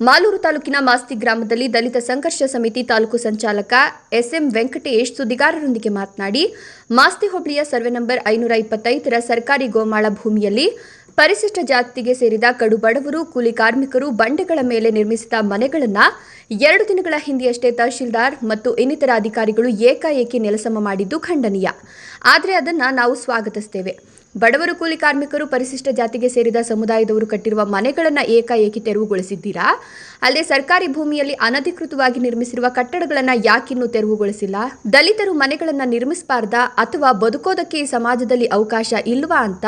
ಮಾಲೂರು ತಾಲೂಕಿನ ಮಾಸ್ತಿ ಗ್ರಾಮದಲ್ಲಿ ದಲಿತ ಸಂಘರ್ಷ ಸಮಿತಿ ತಾಲೂಕು ಸಂಚಾಲಕ ಎಸ್ಎಂ ವೆಂಕಟೇಶ್ ಸುದ್ದಿಗಾರರೊಂದಿಗೆ ಮಾತನಾಡಿ, ಮಾಸ್ತಿ ಹೋಬಳಿಯ ಸರ್ವೆ ನಂಬರ್ ಐನೂರ ಇಪ್ಪತ್ತೈದರ ಸರ್ಕಾರಿ ಗೋಮಾಳ ಭೂಮಿಯಲ್ಲಿ ಪರಿಶಿಷ್ಟ ಜಾತಿಗೆ ಸೇರಿದ ಕಡು ಬಡವರು ಕೂಲಿ ಕಾರ್ಮಿಕರು, ಬಂಡೆಗಳ ಮೇಲೆ ನಿರ್ಮಿಸಿದ ಮನೆಗಳನ್ನು ಎರಡು ದಿನಗಳ ಹಿಂದೆಯಷ್ಟೇ ತಹಶೀಲ್ದಾರ್ ಮತ್ತು ಇನ್ನಿತರ ಅಧಿಕಾರಿಗಳು ಏಕಾಏಕಿ ನೆಲಸಮ ಮಾಡಿದ್ದು ಖಂಡನೀಯ. ಆದರೆ ಅದನ್ನು ನಾವು ಸ್ವಾಗತಿಸ್ತೇವೆ. ಬಡವರು, ಕೂಲಿ ಕಾರ್ಮಿಕರು ಪರಿಶಿಷ್ಟ ಜಾತಿಗೆ ಸೇರಿದ ಸಮುದಾಯದವರು ಕಟ್ಟಿರುವ ಮನೆಗಳನ್ನು ಏಕಾಏಕಿ ತೆರವುಗೊಳಿಸಿದ್ದೀರಾ? ಅಲ್ಲದೆ ಸರ್ಕಾರಿ ಭೂಮಿಯಲ್ಲಿ ಅನಧಿಕೃತವಾಗಿ ನಿರ್ಮಿಸಿರುವ ಕಟ್ಟಡಗಳನ್ನು ಯಾಕಿನ್ನೂ ತೆರವುಗೊಳಿಸಿಲ್ಲ? ದಲಿತರು ಮನೆಗಳನ್ನು ನಿರ್ಮಿಸಬಾರ್ದಾ ಅಥವಾ ಬದುಕೋದಕ್ಕೆ ಈ ಸಮಾಜದಲ್ಲಿ ಅವಕಾಶ ಇಲ್ವಾ ಅಂತ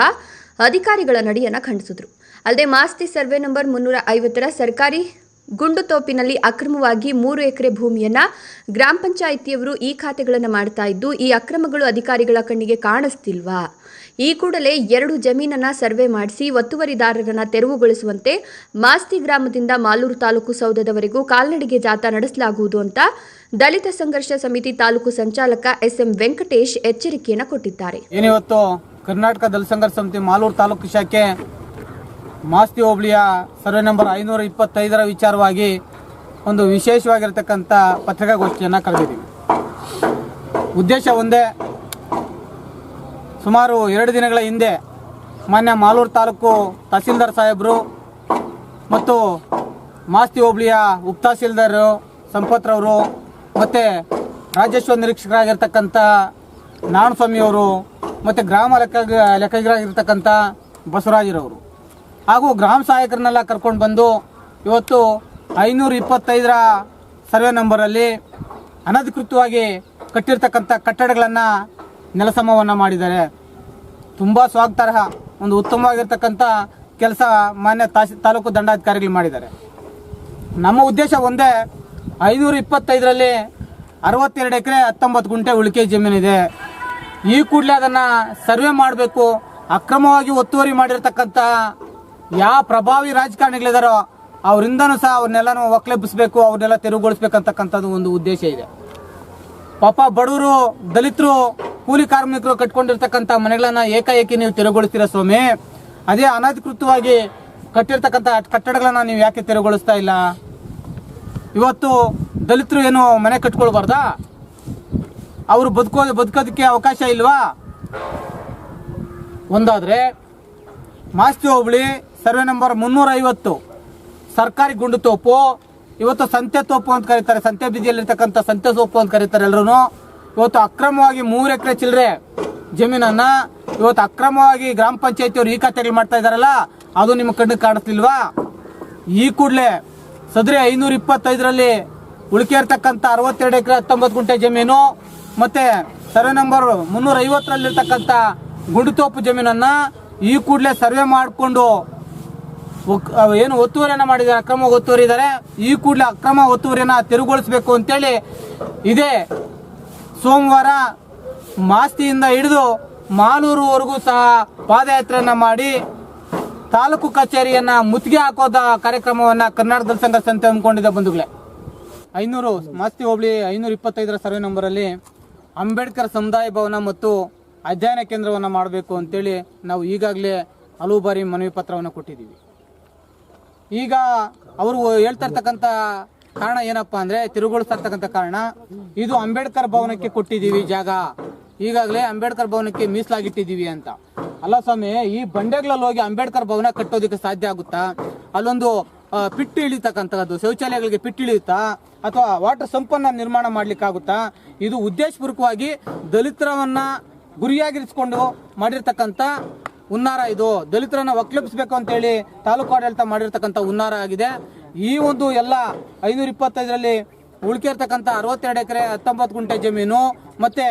ಅಧಿಕಾರಿಗಳ ನಡೆಯನ್ನು ಖಂಡಿಸಿದ್ರು. ಅಲ್ಲದೆ ಮಾಸ್ತಿ ಸರ್ವೆ ನಂಬರ್ ಮುನ್ನೂರ ಐವತ್ತರ ಸರ್ಕಾರಿ ಗುಂಡು ತೋಪಿನಲ್ಲಿ ಅಕ್ರಮವಾಗಿ ಮೂರು ಎಕರೆ ಭೂಮಿಯನ್ನ ಗ್ರಾಮ ಪಂಚಾಯಿತಿಯವರು ಈ ಖಾತೆಗಳನ್ನು ಮಾಡ್ತಾ ಇದ್ದು, ಈ ಅಕ್ರಮಗಳು ಅಧಿಕಾರಿಗಳ ಕಣ್ಣಿಗೆ ಕಾಣಿಸ್ತಿಲ್ವಾ? ಈ ಕೂಡಲೇ ಎರಡು ಜಮೀನನ್ನ ಸರ್ವೆ ಮಾಡಿಸಿ ಒತ್ತುವರಿದಾರರನ್ನ ತೆರವುಗೊಳಿಸುವಂತೆ ಮಾಸ್ತಿ ಗ್ರಾಮದಿಂದ ಮಾಲೂರು ತಾಲೂಕು ಸೌಧದವರೆಗೂ ಕಾಲ್ನಡಿಗೆ ಜಾಥಾ ನಡೆಸಲಾಗುವುದು ಅಂತ ದಲಿತ ಸಂಘರ್ಷ ಸಮಿತಿ ತಾಲೂಕು ಸಂಚಾಲಕ ಎಸ್ಎಂ ವೆಂಕಟೇಶ್ ಎಚ್ಚರಿಕೆಯನ್ನು ಕೊಟ್ಟಿದ್ದಾರೆ. ಕರ್ನಾಟಕ ದಲಿತ ಸಂಘರ್ಷ ಸಮಿತಿ ಮಾಲೂರು ತಾಲೂಕು ಶಾಖೆ ಮಾಸ್ತಿ ಹೋಬಳಿಯ ಸರ್ವೆ ನಂಬರ್ ಐನೂರ ಇಪ್ಪತ್ತೈದರ ವಿಚಾರವಾಗಿ ಒಂದು ವಿಶೇಷವಾಗಿರತಕ್ಕಂಥ ಪತ್ರಿಕಾಗೋಷ್ಠಿಯನ್ನು ಕರೆದಿದ್ದೀವಿ. ಉದ್ದೇಶ ಒಂದೇ, ಸುಮಾರು ಎರಡು ದಿನಗಳ ಹಿಂದೆ ಮಾನ್ಯ ಮಾಲೂರು ತಾಲೂಕು ತಹಸೀಲ್ದಾರ್ ಸಾಹೇಬರು ಮತ್ತು ಮಾಸ್ತಿ ಹೋಬಳಿಯ ಉಪ ಸಂಪತ್ರವರು ಮತ್ತು ರಾಜೇಶ್ವರ ನಿರೀಕ್ಷಕರಾಗಿರ್ತಕ್ಕಂಥ ನಾರಾಯಣಸ್ವಾಮಿಯವರು ಮತ್ತು ಗ್ರಾಮ ಲೆಕ್ಕ ಲೆಕ್ಕಗಿರಾಗಿರ್ತಕ್ಕಂಥ ಬಸವರಾಜರವರು. ಹಾಗೂ ಗ್ರಾಮ ಸಹಾಯಕರನ್ನೆಲ್ಲ ಕರ್ಕೊಂಡು ಬಂದು ಇವತ್ತು ಐನೂರ ಇಪ್ಪತ್ತೈದರ ಸರ್ವೆ ನಂಬರಲ್ಲಿ ಅನಧಿಕೃತವಾಗಿ ಕಟ್ಟಿರ್ತಕ್ಕಂಥ ಕಟ್ಟಡಗಳನ್ನು ನೆಲಸಮವನ್ನು ಮಾಡಿದ್ದಾರೆ. ತುಂಬ ಸ್ವಾಗತಾರ್ಹ ಒಂದು ಉತ್ತಮವಾಗಿರ್ತಕ್ಕಂಥ ಕೆಲಸ ಮಾನ್ಯ ತಾಲೂಕು ದಂಡಾಧಿಕಾರಿಗಳು ಮಾಡಿದ್ದಾರೆ. ನಮ್ಮ ಉದ್ದೇಶ ಒಂದೇ, ಐನೂರ ಇಪ್ಪತ್ತೈದರಲ್ಲಿ ಅರವತ್ತೆರಡು ಎಕರೆ ಹತ್ತೊಂಬತ್ತು ಗುಂಟೆ ಉಳಿಕೆ ಜಮೀನಿದೆ. ಈ ಕೂಡಲೇ ಅದನ್ನು ಸರ್ವೆ ಮಾಡಬೇಕು, ಅಕ್ರಮವಾಗಿ ಒತ್ತುವರಿ ಮಾಡಿರ್ತಕ್ಕಂಥ ಯಾವ ಪ್ರಭಾವಿ ರಾಜಕಾರಣಿಗಳಿದಾರೋ, ಅವರಿಂದನೂ ಸಹ ಅವ್ರನ್ನೆಲ್ಲನೂ ಒಕ್ಲೆಬ್ಬಿಸಬೇಕು ಅವ್ರನ್ನೆಲ್ಲ ತೆರವುಗೊಳಿಸ್ಬೇಕಂತಕ್ಕಂಥದ್ದು ಒಂದು ಉದ್ದೇಶ ಇದೆ. ಪಾಪ ಬಡವರು, ದಲಿತರು, ಕೂಲಿ ಕಾರ್ಮಿಕರು ಕಟ್ಕೊಂಡಿರ್ತಕ್ಕಂಥ ಮನೆಗಳನ್ನ ಏಕಾಏಕಿ ನೀವು ತೆರವುಗೊಳಿಸ್ತೀರಾ ಸ್ವಾಮಿ? ಅದೇ ಅನಧಿಕೃತವಾಗಿ ಕಟ್ಟಿರ್ತಕ್ಕಂಥ ಕಟ್ಟಡಗಳನ್ನ ನೀವು ಯಾಕೆ ತೆರವುಗೊಳಿಸ್ತಾ ಇಲ್ಲ? ಇವತ್ತು ದಲಿತರು ಏನು ಮನೆ ಕಟ್ಕೊಳ್ಬಾರ್ದಾ? ಅವರು ಬದುಕೋ ಬದುಕೋದಕ್ಕೆ ಅವಕಾಶ ಇಲ್ವಾ? ಒಂದಾದ್ರೆ, ಮಾಸ್ತಿ ಹೋಬಳಿ ಸರ್ವೆ ನಂಬರ್ ಮುನ್ನೂರ ಐವತ್ತು ಸರ್ಕಾರಿ ಗುಂಡು ತೋಪು. ಇವತ್ತು ಸಂತೆ ತೋಪು ಅಂತ ಕರೀತಾರೆ. ಸಂತೆ ಬೀದಿಯಲ್ಲಿರ್ತಕ್ಕಂಥ ಸಂತೆ ಸೋಪು ಅಂತ ಕರೀತಾರೆ ಎಲ್ಲರೂ ಇವತ್ತು ಅಕ್ರಮವಾಗಿ ಮೂರು ಎಕರೆ ಚಿಲ್ಲರೆ ಜಮೀನನ್ನ ಇವತ್ತು ಅಕ್ರಮವಾಗಿ ಗ್ರಾಮ ಪಂಚಾಯತಿಯವರು ಈ ಖಾತೆಗಳು ಮಾಡ್ತಾ ಇದಾರಲ್ಲ, ಅದು ನಿಮ್ಮ ಕಣ್ಣಿಗೆ ಕಾಣಿಸ್ಲಿಲ್ವಾ? ಈ ಕೂಡಲೇ ಸದರಿ ಐನೂರ ಇಪ್ಪತ್ತೈದರಲ್ಲಿ ಉಳಿಕೆ ಇರ್ತಕ್ಕಂಥ ಅರವತ್ತೆರಡು ಎಕರೆ ಹತ್ತೊಂಬತ್ತು ಗುಂಟೆ ಜಮೀನು ಮತ್ತೆ ಸರ್ವೆ ನಂಬರ್ ಮುನ್ನೂರ ಐವತ್ತರಲ್ಲಿರ್ತಕ್ಕಂಥ ಗುಂಡುತೋಪು ಜಮೀನನ್ನ ಈ ಕೂಡಲೇ ಸರ್ವೆ ಮಾಡಿಕೊಂಡು ಏನು ಒತ್ತುವರಿಯನ್ನ ಮಾಡಿದ್ದಾರೆ, ಅಕ್ರಮ ಒತ್ತುವರಿ ಇದ್ದಾರೆ ಈ ಕೂಡಲೇ ಅಕ್ರಮ ಒತ್ತುವರಿಯನ್ನ ತೆರವುಗೊಳಿಸಬೇಕು ಅಂತೇಳಿ ಇದೇ ಸೋಮವಾರ ಮಾಸ್ತಿಯಿಂದ ಹಿಡಿದು ಮಾಲೂರುವರೆಗೂ ಸಹ ಪಾದಯಾತ್ರೆಯನ್ನ ಮಾಡಿ ತಾಲೂಕು ಕಚೇರಿಯನ್ನ ಮುತ್ತಿಗೆ ಹಾಕೋದ ಕಾರ್ಯಕ್ರಮವನ್ನ ಕರ್ನಾಟಕ ಸಂಘ ಸಂತೆ ಅಂದ್ಕೊಂಡಿದ್ದ ಬಂಧುಗಳೇ. ಐನೂರು ಮಾಸ್ತಿ ಹೋಬಳಿ ಐನೂರ ಇಪ್ಪತ್ತೈದರ ಸರ್ವೆ ನಂಬರಲ್ಲಿ ಅಂಬೇಡ್ಕರ್ ಸಮುದಾಯ ಭವನ ಮತ್ತು ಅಧ್ಯಯನ ಕೇಂದ್ರವನ್ನು ಮಾಡಬೇಕು ಅಂತೇಳಿ ನಾವು ಈಗಾಗಲೇ ಹಲವು ಬಾರಿ ಮನವಿ ಪತ್ರವನ್ನು ಕೊಟ್ಟಿದ್ದೀವಿ. ಈಗ ಅವರು ಹೇಳ್ತಾ ಇರ್ತಕ್ಕಂಥ ಕಾರಣ ಏನಪ್ಪಾ ಅಂದ್ರೆ ತಿರುಗೊಳಿಸ್ತಾ ಇರ್ತಕ್ಕಂಥ ಕಾರಣ ಇದು ಅಂಬೇಡ್ಕರ್ ಭವನಕ್ಕೆ ಕೊಟ್ಟಿದ್ದೀವಿ ಜಾಗ. ಈಗಾಗಲೇ ಅಂಬೇಡ್ಕರ್ ಭವನಕ್ಕೆ ಮೀಸಲಾಗಿಟ್ಟಿದ್ದೀವಿ ಅಂತ. ಅಲ್ಲ ಸ್ವಾಮಿ, ಈ ಬಂಡೆಗಳಲ್ಲಿ ಹೋಗಿ ಅಂಬೇಡ್ಕರ್ ಭವನ ಕಟ್ಟೋದಕ್ಕೆ ಸಾಧ್ಯ ಆಗುತ್ತಾ? ಅಲ್ಲೊಂದು ಪಿಟ್ಟು ಇಳಿತಕ್ಕಂಥದ್ದು ಶೌಚಾಲಯಗಳಿಗೆ ಪಿಟ್ಟು ಇಳಿಯುತ್ತಾ, ಅಥವಾ ವಾಟರ್ ಸಂಪನ್ನ ನಿರ್ಮಾಣ ಮಾಡ್ಲಿಕ್ಕಾಗುತ್ತಾ, ಇದು ಉದ್ದೇಶಪೂರ್ವಕವಾಗಿ ದಲಿತರವನ್ನ ಗುರಿಯಾಗಿರಿಸಿಕೊಂಡು ಮಾಡಿರ್ತಕ್ಕಂಥ ಹುನ್ನಾರ ಇದು. ದಲಿತರನ್ನ ಒಕ್ಲೆಬ್ಬಿಸ್ಬೇಕು ಅಂತೇಳಿ ತಾಲೂಕು ಆಡಳಿತ ಮಾಡಿರ್ತಕ್ಕಂಥ ಹುನ್ನಾರ ಆಗಿದೆ. ಈ ಒಂದು ಎಲ್ಲ ಐನೂರ ಇಪ್ಪತ್ತೈದರಲ್ಲಿ ಉಳ್ಕಿರ್ತಕ್ಕಂಥ ಅರವತ್ತೆರಡು ಎಕರೆ ಹತ್ತೊಂಬತ್ತು ಗುಂಟೆ ಜಮೀನು, ಮತ್ತೆ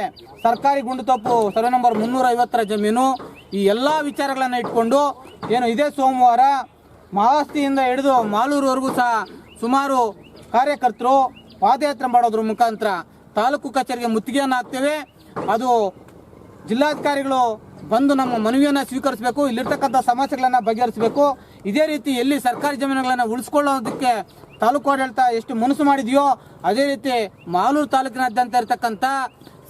ಸರ್ಕಾರಿ ಗುಂಡುತೋಪು ಸರ್ವೆ ನಂಬರ್ ಮುನ್ನೂರ ಐವತ್ತರ ಜಮೀನು, ಈ ಎಲ್ಲ ವಿಚಾರಗಳನ್ನ ಇಟ್ಕೊಂಡು ಏನು ಇದೇ ಸೋಮವಾರ ಮಾಸ್ತಿಯಿಂದ ಹಿಡಿದು ಮಾಲೂರುವರೆಗೂ ಸಹ ಸುಮಾರು ಕಾರ್ಯಕರ್ತರು ಪಾದಯಾತ್ರೆ ಮಾಡೋದ್ರ ಮುಖಾಂತರ ತಾಲೂಕು ಕಚೇರಿಗೆ ಮುತ್ತಿಗೆಯನ್ನು ಹಾಕ್ತೇವೆ. ಅದು ಜಿಲ್ಲಾಧಿಕಾರಿಗಳು ಬಂದು ನಮ್ಮ ಮನವಿಯನ್ನು ಸ್ವೀಕರಿಸಬೇಕು. ಇಲ್ಲಿರ್ತಕ್ಕಂಥ ಸಮಸ್ಯೆಗಳನ್ನ ಬಗೆಹರಿಸಬೇಕು. ಇದೇ ರೀತಿ ಎಲ್ಲಿ ಸರ್ಕಾರಿ ಜಮೀನುಗಳನ್ನ ಉಳಿಸ್ಕೊಳ್ಳೋದಕ್ಕೆ ತಾಲೂಕು ಆಡಳಿತ ಎಷ್ಟು ಮನಸ್ಸು ಮಾಡಿದೆಯೋ, ಅದೇ ರೀತಿ ಮಾಲೂರು ತಾಲೂಕಿನಾದ್ಯಂತ ಇರತಕ್ಕಂಥ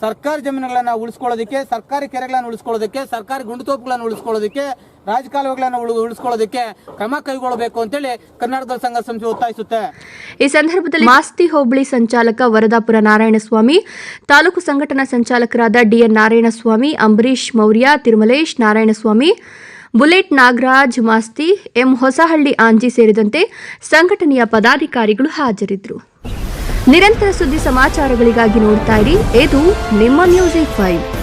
ಸರ್ಕಾರಿ ಜಮೀನುಗಳನ್ನ ಉಳಿಸ್ಕೊಳ್ಳೋದಕ್ಕೆ, ಸರ್ಕಾರಿ ಕೆರೆಗಳನ್ನು ಉಳಿಸ್ಕೊಳ್ಳೋದಕ್ಕೆ, ಸರ್ಕಾರಿ ಗುಂಡುತೋಪುಗಳನ್ನು ಉಳಿಸ್ಕೊಳ್ಳೋದಕ್ಕೆ, ರಾಜಕಾಲುವೆಗಳನ್ನು ಉಳಿ- ಉಳಿಸ್ಕೊಳ್ಳೋದಕ್ಕೆ ಕ್ರಮ ಕೈಗೊಳ್ಳಬೇಕು ಅಂತೇಳಿ ಕರ್ನಾಟಕ ಸಂಘ ಸಂಸ್ಥೆ ಒತ್ತಾಯಿಸುತ್ತೆ. ಈ ಸಂದರ್ಭದಲ್ಲಿ ಮಾಸ್ತಿ ಹೋಬಳಿ ಸಂಚಾಲಕ ವರದಾಪುರ ನಾರಾಯಣಸ್ವಾಮಿ, ತಾಲೂಕು ಸಂಘಟನಾ ಸಂಚಾಲಕರಾದ DN Narayanaswamy Ambareesh Maurya, Tirumalesh Narayanaswamy, bullet Nagaraj Masti, M Hosahalli Anji ಸೇರಿದಂತೆ ಸಂಘಟನೆಯ ಪದಾಧಿಕಾರಿಗಳು ಹಾಜರಿದ್ದರು. ನಿರಂತರ ಸುದ್ದಿ ಸಮಾಚಾರಗಳಿಗಾಗಿ ನೋಡ್ತಾ ಇರಿ. ಇದು ನಿಮ್ಮ ಮ್ಯೂಸಿಕ್ ಫೈವ್.